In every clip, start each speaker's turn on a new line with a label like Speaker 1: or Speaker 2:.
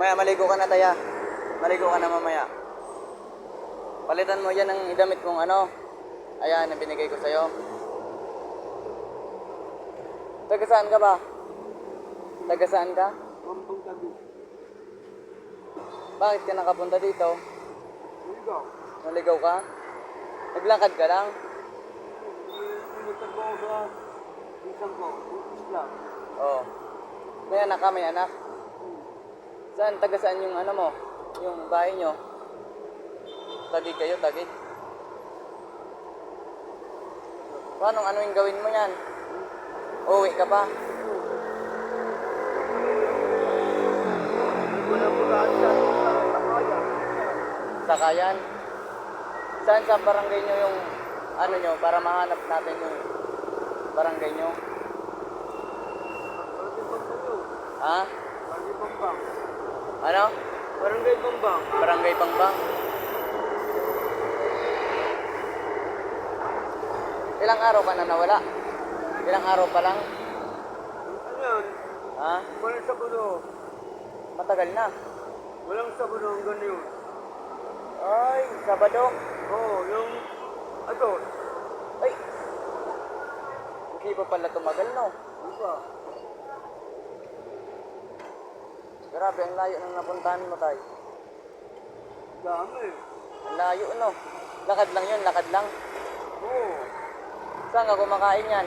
Speaker 1: Mamaya maligo ka na taya. Maligo ka na mamaya. Palitan mo yan ng idamit mong ano. Ayan, na binigay ko sa'yo. Taga saan ka ba? Taga saan ka?
Speaker 2: Pampang tabi.
Speaker 1: Bakit ka nakapunta dito?
Speaker 2: Ikaw.
Speaker 1: Naligaw ka? Naglakad ka lang?
Speaker 2: Pinagtagpo ko sa isang ko. Isla.
Speaker 1: Oo. May anak ka, may anak. Saan? Taga saan yung ano mo? Yung bahay nyo? Tagig kayo, tagig. Paano ano yung gawin mo yan? Uwi ka pa? Sakayan? Saan sa barangay nyo yung ano nyo para mahanap natin yung barangay nyo? Ha?
Speaker 2: Barangay Pambang.
Speaker 1: Ano?
Speaker 2: Barangay Pambang.
Speaker 1: Barangay Pangbang? Ilang araw ka na nawala? Ilang araw pa lang?
Speaker 2: Ano yan?
Speaker 1: Ha?
Speaker 2: Walang sabuno.
Speaker 1: Matagal na.
Speaker 2: Walang sabuno hanggang yun.
Speaker 1: Ay, Sabado.
Speaker 2: Oo, oh, yung... Ato.
Speaker 1: Ay. Hindi pa pala tumagal, no?
Speaker 2: Di ba?
Speaker 1: Grabe, ang layo ng napuntahan mo, tay.
Speaker 2: Dami.
Speaker 1: Ang layo, no? Lakad lang yun, lakad lang.
Speaker 2: Oo.
Speaker 1: Saan ka kumakain yan?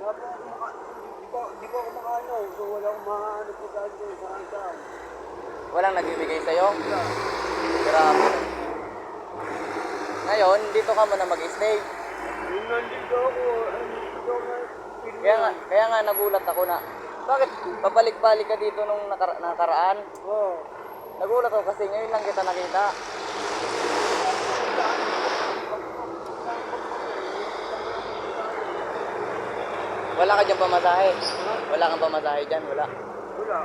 Speaker 2: Wala po ako maka... Di ko, di ko ako makaano. So wala akong maano po dahil ko sa saan.
Speaker 1: Walang nagbibigay sa'yo?
Speaker 2: Wala.
Speaker 1: Grabe. Ngayon, dito ka muna mag-stay.
Speaker 2: Nandito ako, nandito na...
Speaker 1: Kaya nga, kaya nga nagulat ako na, bakit babalik-balik ka dito nung nakara- nakaraan?
Speaker 2: Oo.
Speaker 1: Nagulat ako kasi ngayon lang kita nakita. Wala ka dyan pamasahe. Wala kang pamasahe dyan, wala.
Speaker 2: Wala.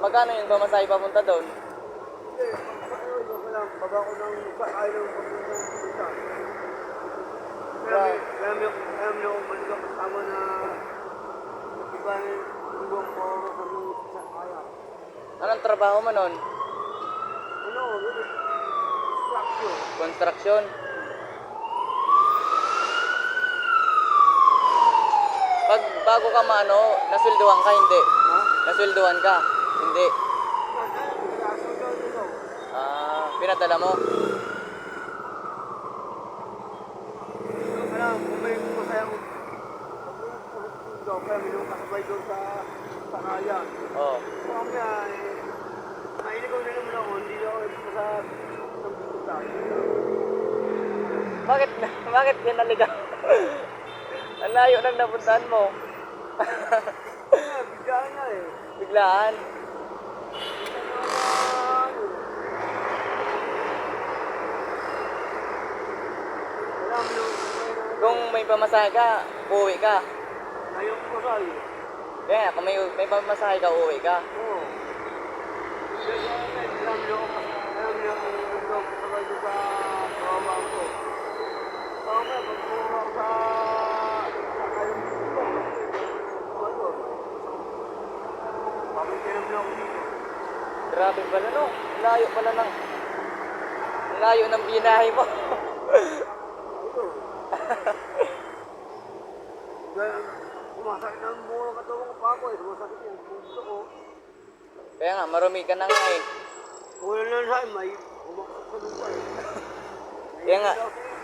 Speaker 1: Magkano yung pamasahe papunta doon?
Speaker 2: Hindi, ko lang, baba ko ng sakay ng pagpunta ng pupunta. Kaya kaya may kaya may ako maligaw kasama na iba yung tulong ko sa mga sakaya.
Speaker 1: Anong trabaho mo noon?
Speaker 2: Ano, yun, structure.
Speaker 1: Construction? Pag bago ka maano, nasilduhan ka, hindi.
Speaker 2: Ha?
Speaker 1: Nasilduhan ka, hindi.
Speaker 2: Ano.
Speaker 1: Ah, pinadala mo?
Speaker 2: Alam, kung may masaya ko, daw, kaya kasabay doon sa sakaya.
Speaker 1: Oo.
Speaker 2: So, ang nga, eh, nailigaw na naman ako, hindi ako ito sa ng pupunta.
Speaker 1: Bakit, bakit yan naligaw? Ang layo ng napuntahan mo.
Speaker 2: Biglaan na eh.
Speaker 1: Biglaan. Kung may pamasahe ka, uuwi ka.
Speaker 2: ayaw ko masali.
Speaker 1: Kaya, kung may, may pamasahe ka, uuwi ka.
Speaker 2: Oo. Alam mo, alam mo, alam mo, sabay ko sa mama ko. Mama, pag pumunta ako sa ayaw ko, ano? Pamikiram na ako dito.
Speaker 1: Grabe pala no. Layo pala ng... Layo ng binahe mo.
Speaker 2: Ito. Kaya, sumasakit na ang buong katawan ko pa ako eh. Sumasakit yung gusto ko.
Speaker 1: Kaya nga, marumi ka na nga eh.
Speaker 2: Wala na akin, may umaksak sa lupa eh.
Speaker 1: Kaya nga,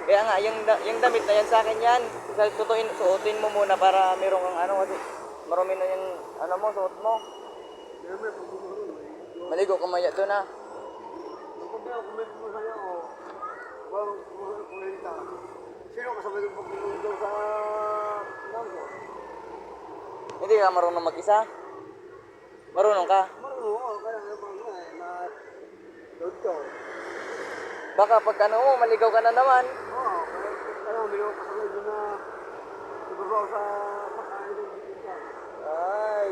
Speaker 1: kaya nga, yung, da- yung damit na yan sa akin yan. Sa tutuin, suotin mo muna para meron kang ano kasi marumi na yung ano mo, suot mo.
Speaker 2: Kaya may pagbubuhay eh.
Speaker 1: Maligo ka maya doon ha.
Speaker 2: Kapag na ako may pumasaya ako, bang ka. Sino kasabay ng pagbubuhay daw sa bangko?
Speaker 1: Hindi ka marunong mag-isa. Marunong ka.
Speaker 2: Marunong ako, kaya naman nga eh, na load ko.
Speaker 1: Baka pag ano mo, maligaw ka na naman.
Speaker 2: Oo, kaya kaya may ako kasabay doon na ibabaw sa pagkain ng bibigya.
Speaker 1: Ay.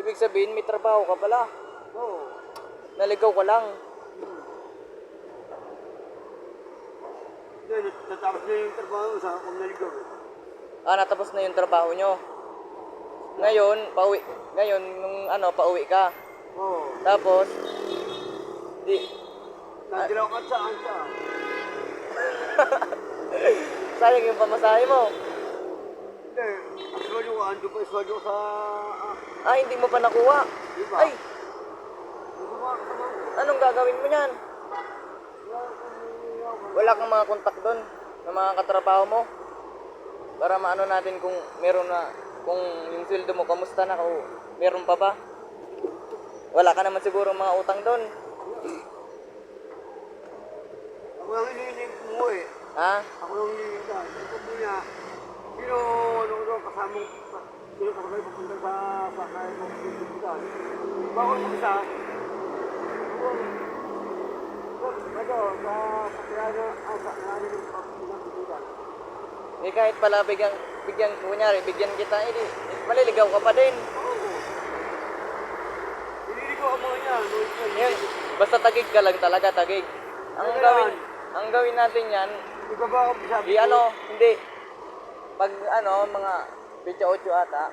Speaker 1: Ibig sabihin, may trabaho ka pala.
Speaker 2: Oo.
Speaker 1: Naligaw ka lang.
Speaker 2: Hindi, natapos na yung trabaho sa akong naligaw eh.
Speaker 1: Ah, natapos na yung trabaho nyo. Ngayon, pauwi. Ngayon, nung ano, pauwi ka.
Speaker 2: Oo.
Speaker 1: Tapos, di,
Speaker 2: Nadilaw ka saan ka?
Speaker 1: sayang yung pamasahe mo.
Speaker 2: Hindi. Aswado ka. Ando pa aswado sa... ah,
Speaker 1: Ah, hindi mo pa nakuha.
Speaker 2: Di ba?
Speaker 1: Ay,
Speaker 2: Masama ka naman.
Speaker 1: anong gagawin mo niyan? Wala kang mga kontak doon ng mga katrabaho mo. Para maano natin kung meron na, kung yung sweldo mo, kamusta na, kung meron pa ba? Wala ka naman siguro mga utang doon.
Speaker 2: Ako yung hinihiling mo eh.
Speaker 1: Ha?
Speaker 2: Ako yung hinihiling ka. Ito po niya. Sino, ano ko doon, kasamang, sino ka kayo papunta sa, sa kaya mo. Bakit mo isa? Ano, sa sakyanan, ah, sakyanan ng pinupunta.
Speaker 1: Eh kahit pala bigyan, bigyan, kunyari, bigyan kita, eh, di, eh, maliligaw ka pa din.
Speaker 2: Oo. Nililigo ang mga yan.
Speaker 1: Yan, basta tagig ka lang talaga, tagig. Ang
Speaker 2: Ano
Speaker 1: gawin,
Speaker 2: yan?
Speaker 1: ang gawin natin yan,
Speaker 2: Ikaw ba sabi
Speaker 1: di ano, hindi. Pag ano, mga pitya 8 ata,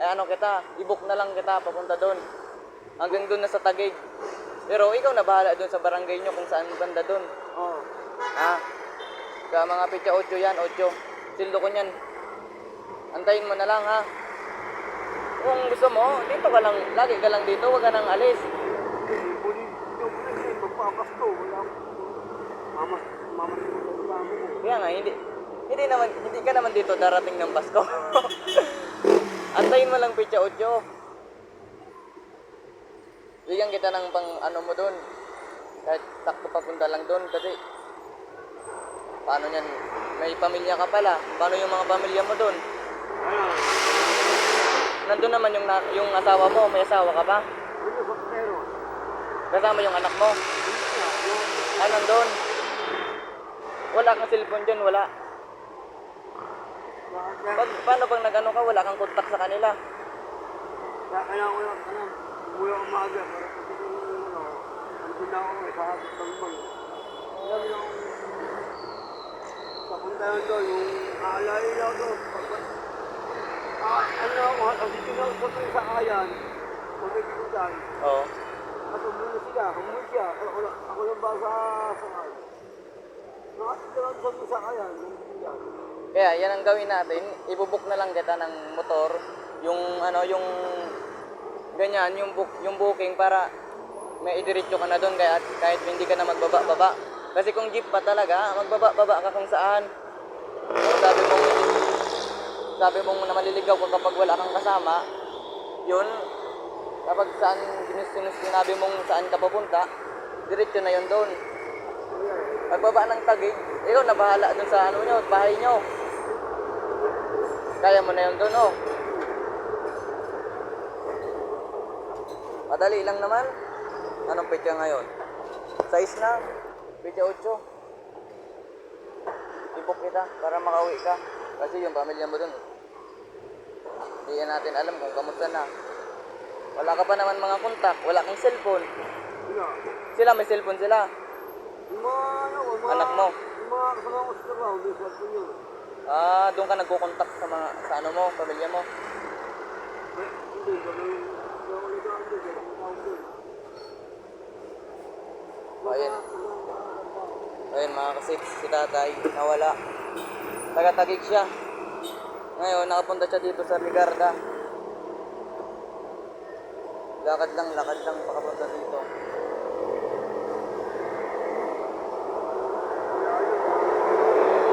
Speaker 1: eh ano kita, i-book na lang kita papunta doon. Hanggang doon na sa tagig. Pero ikaw na bahala doon sa barangay nyo kung saan banda doon.
Speaker 2: Oo.
Speaker 1: Ha? Sa mga pitya 8 yan, 8. Sildo ko niyan. Antayin mo na lang ha. Kung gusto mo, dito ka lang, lagi ka lang dito, wag ka nang alis. Kaya nga, hindi, hindi naman, hindi ka naman dito darating ng Pasko. Antayin mo lang pitya 8. Bigyan kita ng pang ano mo doon. Kahit sakto papunta lang doon kasi paano yan, may pamilya ka pala. Paano yung mga pamilya mo doon? Nandun naman yung, na, yung asawa mo, may asawa ka ba? Kasama yung anak mo. Ah, nandun. Wala kang cellphone dyan, wala. Pag, paano pag nag-ano ka, wala kang kontak sa kanila.
Speaker 2: kailangan ko yung, ano, umuwi ako maaga para ano, andun na ako eh, sa Bangbang. Alam yung, papunta yun doon, yung aalayin lang. Pag, ah, ano ako, ang titignan ko sa sakayan, magkikikutan.
Speaker 1: Oo.
Speaker 2: At umuwi sila, umuwi siya, ako, ako, lang ba sa sakay. Nakatitiran sa mga sakayan, nandun yan.
Speaker 1: Kaya yan ang gawin natin, ibubuk na lang kita ng motor, yung ano, yung ganyan, yung book, yung booking para may idiretso ka na doon kahit, kahit hindi ka na magbaba-baba. Kasi kung jeep pa talaga, magbaba-baba ka kung saan. Sabi mong sabi mong na maliligaw ka kapag wala kang kasama, yun, kapag saan sinabi mong saan ka papunta, diretso na yun doon. Pagbaba ng tagig, ikaw na bahala dun sa ano nyo, bahay nyo. Kaya mo na yun dun, oh. Madali lang naman. Anong petsa ngayon? Size na. Petsa 8. Ipok kita para makauwi ka. Kasi yung pamilya mo dun. Hindi yan natin alam kung kamusta na. Wala ka pa naman mga kontak. Wala kang cellphone.
Speaker 2: Wala.
Speaker 1: Sila may cellphone sila.
Speaker 2: Mga, ano, mga,
Speaker 1: Anak mo?
Speaker 2: Mga kasama ko sa trabaho, may cellphone yun.
Speaker 1: Ah, doon ka nagko-contact sa mga sa ano mo, pamilya mo.
Speaker 2: Eh, Hindi, kami, hindi ako nag-aam doon, hindi ako tawag doon.
Speaker 1: Ayun. Mga kasi si tatay nawala. Taga-tagig siya. Ngayon nakapunta siya dito sa Ligarda. Lakad lang, lakad lang pakapunta dito.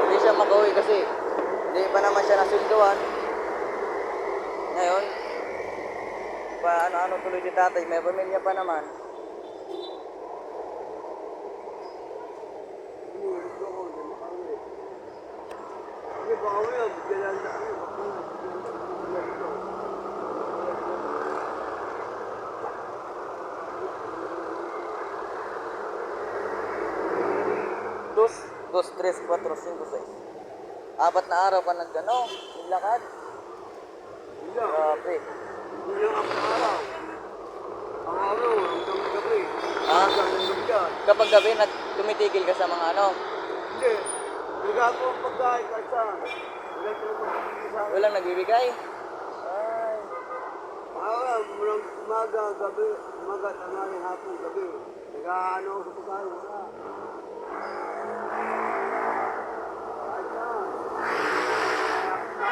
Speaker 1: Hindi siya makauwi kasi hindi pa naman siya nasunduan. Ngayon, pa ano-ano tuloy si tatay, may pamilya pa naman.
Speaker 2: Hindi, gusto ko, hindi makauwi. Hindi, baka uwi, bigyan lang na, ano, baka uwi, bigyan lang na, bigyan dito.
Speaker 1: Dos, dos, tres, cuatro, cinco, seis. Apat na araw ka nag ano, lakad.
Speaker 2: Hindi lang,
Speaker 1: Grabe.
Speaker 2: hindi lang ang araw. Ang araw, hanggang gabi.
Speaker 1: Ah?
Speaker 2: Hanggang gabi.
Speaker 1: Kapag gabi, nag tumitigil ka sa mga ano,
Speaker 2: Hindi, nagagawa ang pagkain kahit saan. Sa
Speaker 1: walang nagbibigay. Ay,
Speaker 2: umaga, gabi, umaga, tanghali, hapon, gabi. Nag-ano sa pagkain, wala.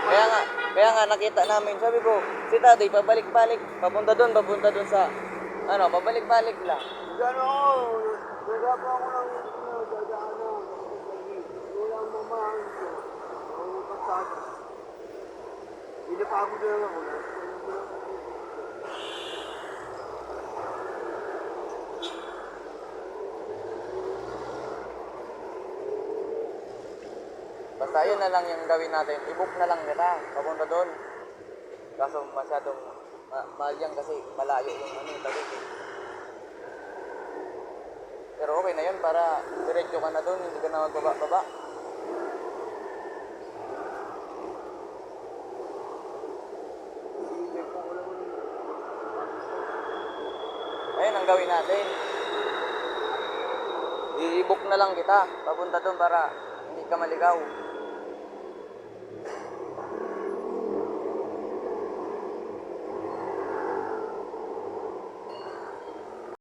Speaker 1: Kaya nga, kaya nga nakita namin, sabi ko, si tatay pabalik-balik, papunta doon, papunta doon sa, ano, pabalik-balik lang.
Speaker 2: Ako, nagapa ako ng. Mamahan ko. Ang kasada. Pinapagod na lang ako.
Speaker 1: Basta yun na lang yung gawin natin, i-book na lang kita, papunta doon. Kaso masyadong ma- mahal yan kasi malayo yung ano, tawid eh. Pero okay na yun para diretso ka na doon, hindi ka na magbaba-baba.
Speaker 2: Hindi ko alam ano.
Speaker 1: Ayun gawin natin. I-book na lang kita, papunta doon para hindi ka maligaw.